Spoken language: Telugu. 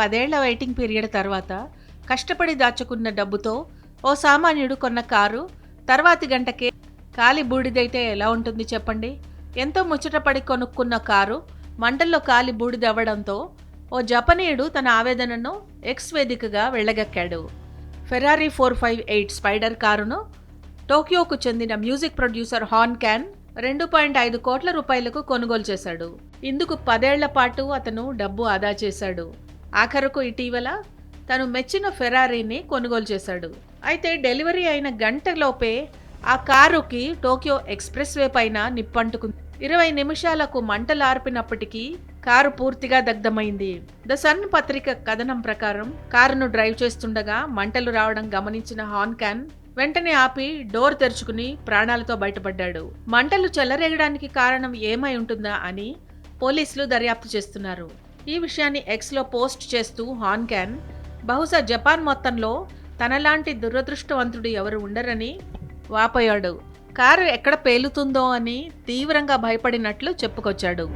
పదేళ్ళ వెయిటింగ్ పీరియడ్ తర్వాత కష్టపడి దాచుకున్న డబ్బుతో ఓ సామాన్యుడు కొన్న కారు తర్వాతి గంటకే కాలి బూడిదైతే ఎలా ఉంటుంది చెప్పండి? ఎంతో ముచ్చటపడి కొనుక్కున్న కారు మంటల్లో కాలి బూడిదవ్వడంతో ఓ జపనీయుడు తన ఆవేదనను ఎక్స్ వేదికగా వెళ్ళగక్కాడు Ferrari four five eight spider కారును టోక్యోకు చెందిన మ్యూజిక్ ప్రొడ్యూసర్ హాన్ క్యాన్ రెండు పాయింట్ ఐదు కోట్ల రూపాయలకు కొనుగోలు చేశాడు. ఇందుకు పదేళ్ళ పాటు అతను డబ్బు ఆదా చేశాడు. ఆఖరకు ఇటీవల తను మెచ్చిన ఫెరారీని కొనుగోలు చేశాడు. అయితే డెలివరీ అయిన గంటలోపే ఆ కారుకి టోక్యో ఎక్స్ప్రెస్ వే పైన నిప్పంటుకుంది. ఇరవై నిమిషాలకు మంటలార్పినప్పటికీ కారు పూర్తిగా దగ్ధమైంది. ద సన్ పత్రిక కథనం ప్రకారం కారును డ్రైవ్ చేస్తుండగా మంటలు రావడం గమనించిన హాన్కాన్ వెంటనే ఆపి డోర్ తెరుచుకుని ప్రాణాలతో బయటపడ్డాడు. మంటలు చెలరేగడానికి కారణం ఏమై ఉంటుందా అని పోలీసులు దర్యాప్తు చేస్తున్నారు. ఈ విషయాన్ని ఎక్స్లో పోస్ట్ చేస్తూ హాన్క్యాన్ బహుశా జపాన్ మొత్తంలో తనలాంటి దురదృష్టవంతుడు ఎవరు ఉండరని వాపోయాడు. కారు ఎక్కడ పేలుతుందో అని తీవ్రంగా భయపడినట్లు చెప్పుకొచ్చాడు.